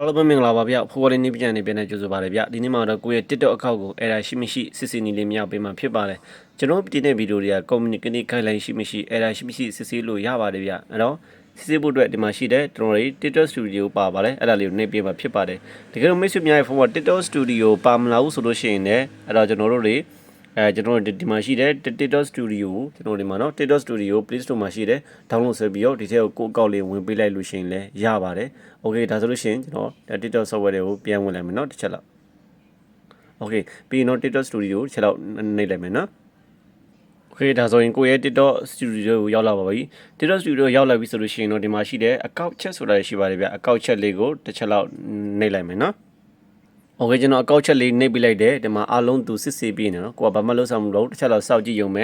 အားလုံးပဲမင်္ဂလာပါဗျဖိုးဝလေးနေပြန်နေပြန်နေကြိုဆိုပါရဗျဒီနေ့မှာတော့ကိုယ့်ရဲ့ TikTok account ကိုအဲ့ဒါရှိမရှိစစ်စစ်နီလေးမြောက်ပေးမှာဖြစ်ပါတယ်ကျွန်တော်ဒီနေ့ဗီဒီယိုတွေက community guideline ရှိမရှိအဲ့ဒါရှိမရှိစစ်စစ်လို့ရပါတယ်ဗျအဲ့တော့စစ်စစ်ဖို့အတွက်ဒီမှာရှိတဲ့ကျွန်တော်တို့ TikTok studio ပါပါတယ်အဲ့ဒါလေးကိုနှိပ်ပေးမှာဖြစ်ပါတယ်တကယ်လို့မိတ်ဆွေများရဲ့ဖုန်းက TikTok studio ပါမလာဘူးဆိုလို့ရှိရင်လည်းအဲ့တော့ကျွန်တော်တို့တွေ အဲကျွန်တော်တို့ဒီမှာရှိတဲ့ TikTok Studio ကိုကျွန်တော်ဒီမှာနော် TikTok Studio Play Store မှာရှိတယ် download ဆိုပြီးတော့ဒီထဲကိုကိုအကောက်လေးဝင်ပေးလိုက်လို့ရှိရင်လည်းရပါတယ် okay ဒါဆိုလို့ရှိရင်ကျွန်တော် TikTok software တွေကိုပြန်ဝင်လိုက်မယ်နော်တစ်ချက်လောက် okay ပြီးရင်တော့ TikTok Studio တစ်ချက်လောက်နှိပ်လိုက်မယ်နော် okay ဒါဆိုရင်ကိုယ့်ရဲ့ TikTok Studio ကိုရောက်လာပါပြီ TikTok Studio ရောက်လာပြီဆိုလို့ရှိရင်တော့ဒီမှာရှိတဲ့ account chat ဆိုတာရှိပါတယ်ဗျ account chat လေးကိုတစ်ချက်လောက်နှိပ်လိုက်မယ်နော် โอเคကျွန်တော်အကောက်ချက်လေးနှိပ်ပြလိုက်တယ်ဒီမှာအားလုံးသူစစ်ဆေးပြနေနော်ကိုကဘာမှလုပ်ဆောင်မလို့တစ်ချက်တော့စောက်ကြည့်ရုံပဲ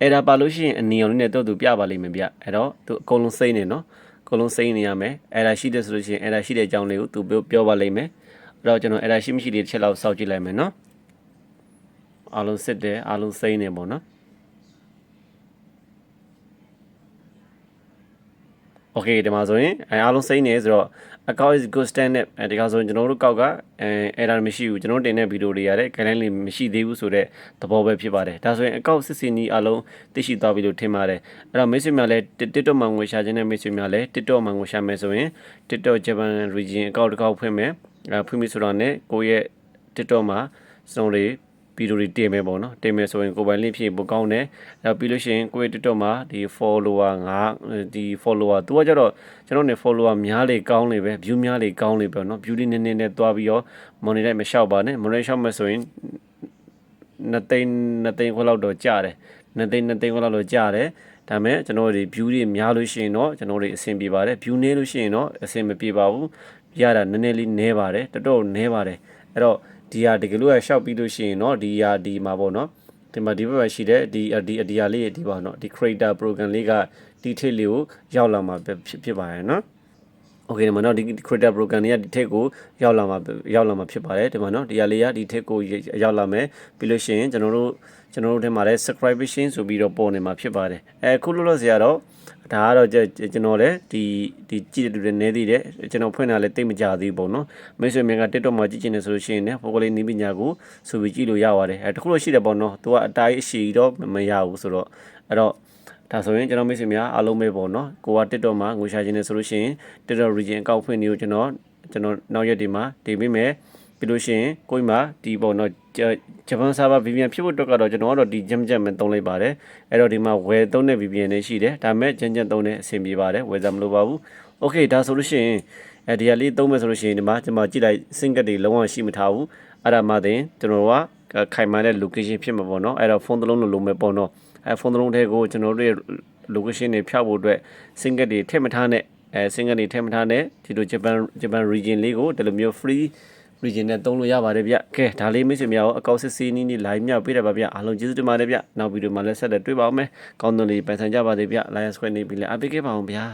အဲ့ဒါပါလို့ရှိရင်အနီအောင်လေးနဲ့တော့သူပြပါလိမ့်မယ်ဗျအဲ့တော့သူအကုန်လုံးစိမ့်နေနော်အကုန်လုံးစိမ့်နေရမယ်အဲ့ဒါရှိတယ်ဆိုလို့ရှိရင်အဲ့ဒါရှိတဲ့အကြောင်းလေးကိုသူပြောပြောပါလိမ့်မယ်အဲ့တော့ကျွန်တော်အဲ့ဒါရှိမရှိလေးတစ်ချက်လောက်စောက်ကြည့်လိုက်မယ်နော်အားလုံးစစ်တယ်အားလုံးစိမ့်နေပေါ့နော် okay ဒီမှာဆိုရင်အားလုံးစိမ့်နေဆိုတော့ account is good stand up ဒီကောင်ဆိုရင်ကျွန်တော်တို့ကောက်ကအဲ error မရှိဘူးကျွန်တော်တင်တဲ့ဗီဒီယိုတွေရတဲ့ guideline လေးမရှိသေးဘူးဆိုတော့သဘောပဲဖြစ်ပါတယ်ဒါဆိုရင် account စစ်စင်ကြီးအားလုံးသိရှိသွားပြီလို့ထင်ပါတယ်အဲ့တော့ message များလဲ TikTok မှာငွေရှာခြင်းနဲ့ message များလဲ TikTok မှာငွေရှာမယ်ဆိုရင် TikTok Japan region account တစ်ခေါက်ဖွင့်မယ်ဖွင့်ပြီဆိုတော့ ਨੇ ကိုယ့်ရဲ့ TikTok မှာစုံလေး ဗီဒီယိုတွေတင်မယ်ပေါ့နော်တင်မယ်ဆိုရင်ကိုယ်ပိုင်လင့်ဖြစ်ပိုကောင်းတယ်အဲပြီးလို့ရှိရင်ကိုယ့် TikTok မှာဒီ follower ငါဒီ follower သူကကြတော့ကျွန်တော်နေ follower များလေကောင်းလေပဲ view များလေကောင်းလေပဲနော် view လေးနည်းနည်းနဲ့တွားပြီးတော့ monetize မလျှောက်ပါနဲ့ monetize လျှောက်မယ်ဆိုရင်နှစ်သိန်းနှစ်သိန်းခွလောက်တော့ကြတယ်နှစ်သိန်းနှစ်သိန်းခွလောက်တော့ကြတယ်ဒါမဲ့ကျွန်တော်တို့ view တွေများလို့ရှိရင်တော့ကျွန်တော်တို့အဆင်ပြေပါတယ် view နည်းလို့ရှိရင်တော့အဆင်မပြေပါဘူးရတာနည်းနည်းလေးနည်းပါတယ်တော်တော်နည်းပါတယ်အဲ့တော့ ဒီဟာတကယ်လို့ရှောက်ပြီးလို့ရှိရင်တော့ဒီဟာဒီမှာပေါ့နော်ဒီမှာဒီဘက်မှာရှိတဲ့ဒီဒီအဒီယာလေးဒီပါနော်ဒီ creator program လေးကဒီထိတ်လေးကိုရောက်လာမှာဖြစ်ဖြစ်ပါရဲ့နော်โอเคဒီမှာနော်ဒီ creator program တွေကဒီထက်ကိုရောက်လာမှာရောက်လာမှာဖြစ်ပါတယ်ဒီမှာနော်ဒီဟာလေးကဒီထက်ကိုရောက်လာမယ်ပြီးလို့ရှိရင်ကျွန်တော်တို့ကျွန်တော်တို့ထဲမှာလည်း subscription ဆိုပြီးတော့ပေါ်နေမှာဖြစ်ပါတယ်အဲခုလို့လို့ဆရာတော့ ဒါကတော့ကျွန်တော်လည်းဒီဒီကြည့်တဲ့လူတွေနေသေးတယ်ကျွန်တော်ဖွင့်တာလည်းတိတ်မကြသေးဘူးပေါ့နော်မိတ်ဆွေများက TikTok မှာကြည့်ချင်တယ်ဆိုလို့ရှိရင်လည်းပိုကလေးနီးပညာကိုဆိုပြီးကြည့်လို့ရပါတယ်အဲတခုလို့ရှိတယ်ပေါ့နော်သူကအတိုင်းအရှိတော့မရဘူးဆိုတော့အဲ့တော့ဒါဆိုရင်ကျွန်တော်မိတ်ဆွေများအားလုံးပဲပေါ့နော်ကိုက TikTok မှာငွေရှာခြင်းနဲ့ဆိုလို့ရှိရင် TikTok region အကောင့်ဖွင့်နေကိုကျွန်တော်ကျွန်တော်နောက်ရက်ဒီမှာတင်ပေးမယ် ပြီးလို့ရှိရင်ကိုယ့်မှာဒီပေါ့နော်ဂျပန် server VPN ဖြစ်ဖို့အတွက်ကတော့ကျွန်တော်ကတော့ဒီ jam jam ပဲသုံးလိုက်ပါတယ်အဲ့တော့ဒီမှာဝယ်သုံးတဲ့ VPN တွေရှိတယ်ဒါပေမဲ့ jam jam သုံးတဲ့အဆင်ပြေပါတယ်ဝယ်စားမလိုပါဘူး okay ဒါဆိုလို့ရှိရင်အဲဒီကလေးသုံးမယ်ဆိုလို့ရှိရင်ဒီမှာကျွန်မကြည့်လိုက် single တွေလုံးဝရှိမထားဘူးအဲ့ဒါမှသင်ကျွန်တော်ကခိုင်မာတဲ့ location ဖြစ်မှာပေါ့နော်အဲ့တော့ဖုန်းတစ်လုံးလိုလိုမယ်ပေါ့နော်အဲဖုန်းတစ်လုံးထဲကိုကျွန်တော်တို့ရဲ့ location တွေဖျောက်ဖို့အတွက် single တွေထည့်မထားနဲ့အဲ single တွေထည့်မထားနဲ့ဒီလို Japan Japan region လေးကိုဒီလိုမျိုး free region နဲ့သုံးလို့ရပါတယ်ဗျကဲဒါလေးမိတ်ဆွေများကိုအကောက်စစ်စီးနီးနီး live မြောက်ပေးတယ်ပါဗျအားလုံးကျေးဇူးတင်ပါတယ်ဗျနောက်ဗီဒီယိုမှာလည်းဆက်လက်တွေ့ပါအောင်မယ်ကောင်းတဲ့လေးပိုင်ဆိုင်ကြပါသေးဗျ live square နေပြီလေအားပေးခဲ့ပါအောင်ဗျာ